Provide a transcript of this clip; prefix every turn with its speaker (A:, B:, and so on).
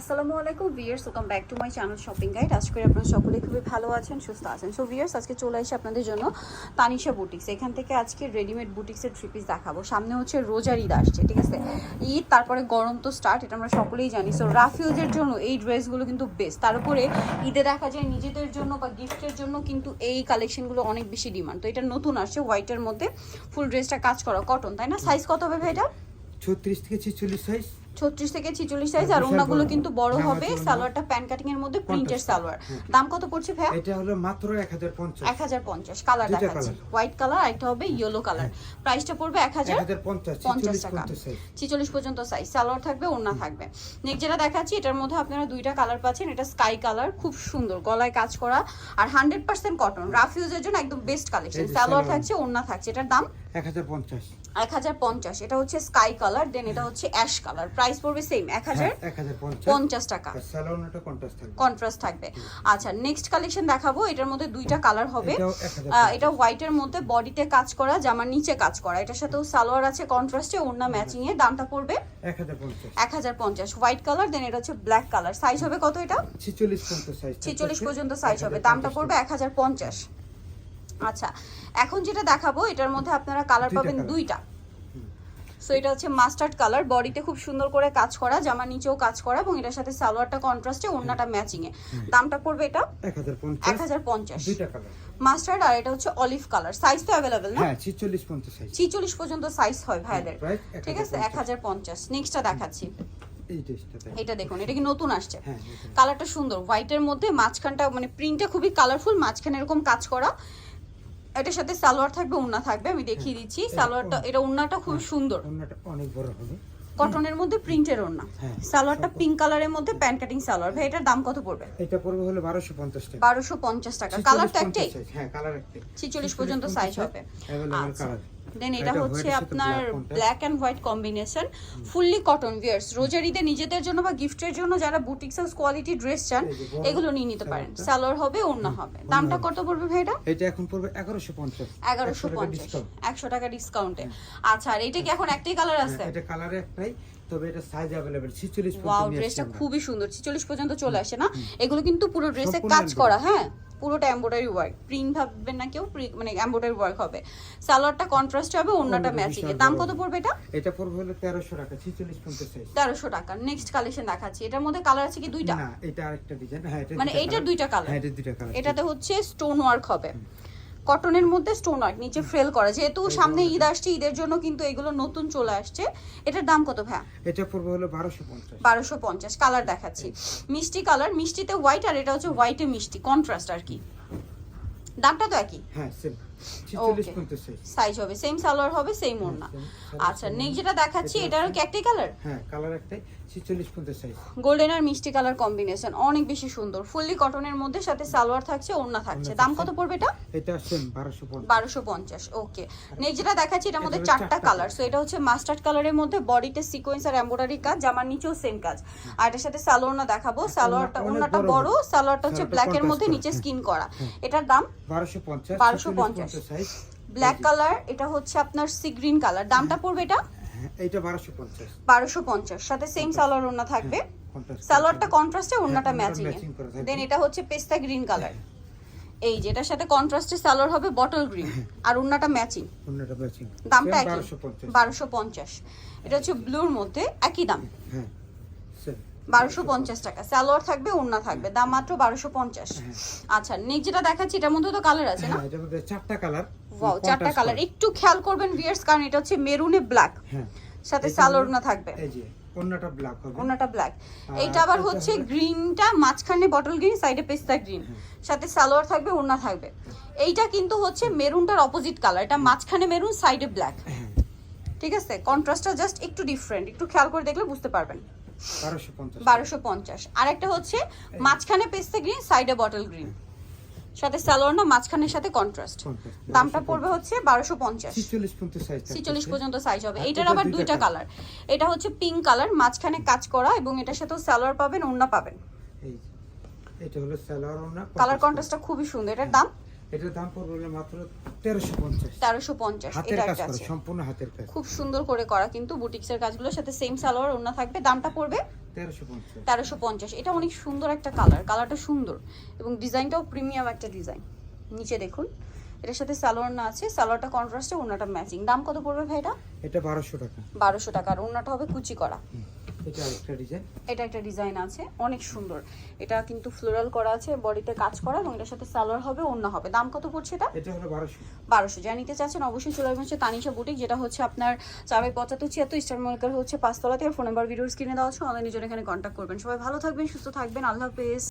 A: আসসালামু আলাইকুম viewers welcome back to my channel shopping guide আজ করে আপনারা সকলে খুবই ভালো আছেন, সুস্থ আছেন। সো ভিয়ার্স আজকে চলে আসে আপনাদের জন্য তানিশা বুটিক্স এখান থেকে আজকে রেডিমেড বুটিক্সের থ্রি পিস দেখাবো। সামনে হচ্ছে রোজার ঈদ আসছে ঠিক আছে? ঈদ, তারপরে গরম তো স্টার্ট এটা আমরা সকলেই জানি। সো রাফিউজের জন্য এই ড্রেসগুলো কিন্তু বেস্ট তার উপরে ঈদে দেখা যায় নিজেদের জন্য বা গিফটের জন্য কিন্তু এই কালেকশনগুলো অনেক বেশি ডিমান্ড তো এটা নতুন আসছে হোয়াইটের মধ্যে ফুল ড্রেসটা কাজ করা কটন তাই না? সাইজ কত হবে এটা?
B: ছত্রিশ থেকে ছেচল্লিশ সাইজ
A: ছত্রিশ থেকে ছিচল্লিশ সাইজ আর
B: বিশাল
A: ওনাগুলো কিন্তু বড় হবে। সালোয়ারটা প্যান কাটিং এর মধ্যে প্রিন্টের সালোয়ার। দাম কত পড়ছে ভাইয়া?
B: এটা হলো মাত্র এক হাজার পঞ্চাশ।
A: এক হাজার পঞ্চাশ। কালার
B: দুইটা
A: দেখাচ্ছি। হোয়াইট কালার একটা হবে ইয়েলো কালার প্রাইসটা পড়বে এক
B: এক
A: হাজার
B: হাজার পঞ্চাশ
A: পঞ্চাশ
B: ছেচল্লিশ
A: টাকা
B: পঞ্চাশ সাইজ
A: ছিচল্লিশ পর্যন্ত সাইজ সালোয়ার থাকবে ওড়না থাকবে। নেক্সট যেটা দেখাচ্ছি এটার মধ্যে আপনারা দুইটা কালার পাচ্ছেন। এটা স্কাই কালার খুব সুন্দর। গলায় কাজ করা। আর হান্ড্রেড পার্সেন্ট কটন রাফ ইউজের জন্য একদম বেস্ট কালেকশন সালোয়ার। থাকছে ওড়না থাকছে। এটার দাম?
B: এক হাজার পঞ্চাশ।
A: এক হাজার পঞ্চাশ। এটা হচ্ছে স্কাই কালার দেন এটা হচ্ছে অ্যাশ কালার প্রাইস পড়বে সেম এক হাজার
B: পঞ্চাশ।
A: টাকা।
B: কন্ট্রাস্ট থাকবে।
A: কন্ট্রাস্ট থাকবে। আচ্ছা নেক্সট কালেকশন দেখাবো এটার মধ্যে দুইটা কালার হবে।
B: এটাও 1050
A: আহ, এটা হোয়াইটের মধ্যে বডিতে কাজ করা জামার নিচে কাজ করা। এটার সাথেও সালোয়ার আছে কন্ট্রাস্টে ওড়না ম্যাচিং এ দামটা পড়বে
B: এক হাজার পঞ্চাশ।
A: হোয়াইট কালার দেন এটা হচ্ছে ব্ল্যাক কালার সাইজ হবে কত এটা?
B: ছেচল্লিশ
A: পর্যন্ত সাইজ হবে দামটা পড়বে এক হাজার পঞ্চাশ। আচ্ছা এখন যেটা দেখাবো এটার মধ্যে আপনারা কালার পাবেন দুইটা। সো এটা হচ্ছে মাস্টার্ড কালার বডিতে খুব সুন্দর করে কাজ করা জামা নিচেও কাজ করা এবং এটার সাথে সালোয়ারটা কন্ট্রাস্টে ওড়নাটা ম্যাচিং এ দামটা পড়বে এটা?
B: এক হাজার পঞ্চাশ।
A: মাস্টার্ড আর এটা হচ্ছে অলিভ কালার সাইজ তো অ্যাভেলেবেল না?
B: হ্যাঁ ছেচল্লিশ
A: পর্যন্ত সাইজ হয় ভাইদের ঠিক আছে? এক হাজার পঞ্চাশ। নেক্সটটা দেখাচ্ছি। এটা দেখুন এটা কি নতুন আসছে?
B: হ্যাঁ
A: কালারটা সুন্দর। হোয়াইটের মধ্যে মাঝখানটা মানে প্রিন্টটা খুবই কালারফুল মাঝখানে এরকম কাজ করা। এটার সাথে সালোয়ার থাকবে উন্না থাকবে আমি দেখিয়ে দিচ্ছি। সালোয়ারটা এটা উন্নাটা খুব সুন্দর।
B: অন্যটা অনেক বড় হবে।
A: কটনের মধ্যে প্রিন্টের ওড়না
B: হ্যাঁ।
A: সালোয়ারটা পিঙ্ক কালারের মধ্যে প্যান্ট কাটিং সালোয়ার। ভাই এটার দাম কত পড়বে?
B: এটা পড়বে হলো বারোশো পঞ্চাশ টাকা।
A: বারোশো পঞ্চাশ টাকা। কালার তো একটাই?
B: হ্যাঁ কালার একটাই।
A: ছিচল্লিশ পর্যন্ত সাইজ হবে। আচ্ছা।
B: কালার
A: দেন এটা হচ্ছে আপনার black and white combination fully cotton viewers রোজারিতে নিজেদের জন্য বা গিফটের জন্য যারা বুটিক্স হাউস কোয়ালিটি ড্রেস চান এগুলো নিয়ে নিতে পারেন। সালোয়ার হবে ওড়না হবে। দামটা কত পড়বে ভাইটা এটা
B: এখন পড়বে এগারোশো পঞ্চাশ।
A: এগারোশো পঞ্চাশ। একশো টাকা ডিসকাউন্টে আচ্ছা আর এটা কি এখন একটাই কালার আছে?
B: এটা কালারে একটাই তবে এটা সাইজ অ্যাভেলেবেল ছিচল্লিশ
A: ওয়াও ড্রেসটা খুবই সুন্দর ছিচল্লিশ পর্যন্ত চলে আসে না? এগুলো কিন্তু পুরো ড্রেসে কাজ করা হ্যাঁ? পুরোটা এমব্রয়ডারি ওয়ার্ক প্রিন্ট ভাববেন না কেউ মানে এমব্রয়ডারি ওয়ার্ক হবে। সালোয়ারটা কন্ট্রাস্ট হবে
B: অন্যটা
A: ম্যাচিং এ। দাম কত পড়বে এটা?
B: এটা পড়বে হলো 1300 টাকা ছিচল্লিশ পঞ্চাশ সাইজ
A: তেরোশো টাকা। নেক্সট কালেকশন দেখাচ্ছি। এটার মধ্যে কালার আছে কি দুইটা?
B: না এটা আরেকটা ডিজাইন হ্যাঁ এটা
A: মানে এইটার দুইটা কালার
B: হ্যাঁ এটা দুইটা কালার
A: এটাতে হচ্ছে স্টোন ওয়ার্ক হবে কটনের মধ্যে স্টোন আর্ট নিচে ফ্রেল করা। যেহেতু সামনে ঈদ আসছে ঈদের জন্য কিন্তু এগুলো নতুন চলে আসছে। এটার দাম কত ভাই
B: এটা পড়বে হলো বারোশো পঞ্চাশ।
A: বারোশো পঞ্চাশ কালার দেখাচ্ছি। মিষ্টি কালার মিষ্টিতে হোয়াইট আর এটা হচ্ছে হোয়াইটে মিষ্টি কন্ট্রাস্ট আর কি। দামটা তো একই।
B: হ্যাঁ সেম সাইজ
A: হবে সেম সালোয়ার হবে সেম ওড়না। আচ্ছা নেক্সট যেটা দেখাচ্ছি
B: এটা
A: এটারও কি একটাই কালার
B: হ্যাঁ কালার একটাই সাইজ
A: গোল্ডেন আর মিষ্টি কালার কম্বিনেশন অনেক বেশি সুন্দর। ফুললি কটনের মধ্যে সাথে সালোয়ার থাকছে ওড়না থাকছে। দাম কত পড়বে এটা?
B: এটা সেম বারোশো পঞ্চাশ।
A: ওকে নেক্সট যেটা দেখাচ্ছি এটার মধ্যে চারটা কালার সো এটা হচ্ছে মাস্টার্ড কালারের মধ্যে বডিতে সিকোয়েন্স আর এমব্রয়ডারি কাজ জামার নিচেও সেম কাজ। আর এটার সাথে সালোয়ারনা দেখাবো। সালোয়ারটা ওড়নাটা
B: বড়
A: সালোয়ারটা হচ্ছে ব্ল্যাক এর মধ্যে নিচে স্কিন করা। এটার দাম?
B: বারোশো পঞ্চাশ
A: 1250
B: সাইজ
A: ব্ল্যাক কালার এটা হচ্ছে আপনার সি গ্রিন কালার দামটা পড়বে এটা?
B: হ্যাঁ এইটা বারোশো পঞ্চাশ।
A: বারোশো পঞ্চাশ। সাথে সেম সালোয়ার ওড়না থাকবে। সালোয়ারটা কন্ট্রাস্টে ওড়নাটা
B: হ্যাঁ,
A: ম্যাচিং। দেন এটা হচ্ছে পেস্তা গ্রিন কালার এই যেটার সাথে কন্ট্রাস্টে সালোয়ার হবে বটল গ্রিন আর ওড়নাটা ম্যাচিং
B: অন্যটা ম্যাচিং
A: দামটা একই।
B: বারোশো পঞ্চাশ।
A: বারোশো পঞ্চাশ। এটা হচ্ছে ব্লুর মধ্যে একই দাম।
B: হ্যাঁ।
A: বারোশো পঞ্চাশ টাকা। সালোয়ার থাকবে ওড়না থাকবে। দাম মাত্র বারোশো পঞ্চাশ। আচ্ছা নেক্সট যেটা দেখাচ্ছি এটার মধ্যে তো কালার আছে না?
B: হ্যাঁ চারটা কালার
A: ওয়াও চারটা কালার একটু খেয়াল করবেন ভিয়ার্স কারণ এটা হচ্ছে মেরুনে ব্ল্যাক
B: হ্যাঁ।
A: সাথে সালোয়ার ওড়না থাকবে।
B: এই যে অন্যটা ব্ল্যাক হবে।
A: ওনাটা ব্ল্যাক এইটা আবার হচ্ছে গ্রিনটা মাঝখানে বটল গ্রিন সাইডে পেস্তা গ্রিন সাথে সালোয়ার থাকবে ওড়না থাকবে। এইটা কিন্তু হচ্ছে মেরুনটার অপোজিট কালার এটা মাঝখানে মেরুন সাইডে ব্ল্যাক ঠিক আছে? কন্ট্রাস্টটা জাস্ট একটু ডিফারেন্ট একটু খেয়াল করে দেখলে বুঝতে পারবেন।
B: বারোশো পঞ্চাশ।
A: আর একটা হচ্ছে মাঝখানে পেস্তা গ্রিন সাইডে বটল গ্রিন। সাথে সালোয়ার না মাঝখানের সাথে কন্ট্রাস্ট দামটা পড়বে হচ্ছে বারোশো পঞ্চাশ।
B: ছিচল্লিশ
A: পর্যন্ত সাইজ হবে।
B: আর
A: এইটার
B: এটা
A: আবার
B: দুইটা
A: কালার এটা হচ্ছে পিঙ্ক কালার মাঝখানে কাজ করা এবং এটার সাথেও সালোয়ার পাবেন ওড়না পাবেন। কালার
B: 50
A: কন্ট্রাস্টটা খুবই সুন্দর। এটার দাম?
B: এটার দাম পড়বে মাত্র তেরোশো পঞ্চাশ।
A: তেরোশো পঞ্চাশ
B: হাতের
A: এটা
B: কাজ করা সম্পূর্ণ হাতের কাজ।
A: খুব সুন্দর করে করা কিন্তু বুটিক্সের কাজগুলোর সাথে সেম সালোয়ার ওড়না থাকবে দামটা পড়বে
B: তেরোশো পঞ্চাশ।
A: এটা অনেক সুন্দর একটা কালার কালারটা সুন্দর এবং ডিজাইনটাও প্রিমিয়াম একটা ডিজাইন নিচে দেখুন এটার সাথে সালোয়ার না আছে সালোয়ারটা কন্ট্রাস্টে ওনাটা ম্যাচিং দাম কত পড়বে ভাই এটা
B: এটা বারোশো টাকা।
A: বারোশো টাকা আর ওনাটা হবে কুচি করা।
B: এটা আরেকটা ডিজাইন
A: এটা একটা ডিজাইন আছে অনেক সুন্দর। এটা কিন্তু ফ্লোরাল করা আছে বডিতে কাজ করা এবং এটার সাথে সালোয়ার হবে অন্য হবে। দাম কত পড়ছে এটা?
B: এটা হলো বারোশো।
A: বারোশো। যা নিতে চাচ্ছেন অবশ্যই চলে আসবেন হচ্ছে তানিশা বুটিক যেটা হচ্ছে আপনার চাবে পঁচাত্তর ছিয়াত্তর স্টার মার্কার হচ্ছে পাঁচতলাতে। আর ফোন নাম্বার ভিডিওস কিনে দেওয়া আছে অনলাইনে জন্য এখানে কন্ট্যাক্ট করবেন। সবাই ভালো থাকবেন সুস্থ থাকবেন। আল্লাহ হাফেজ।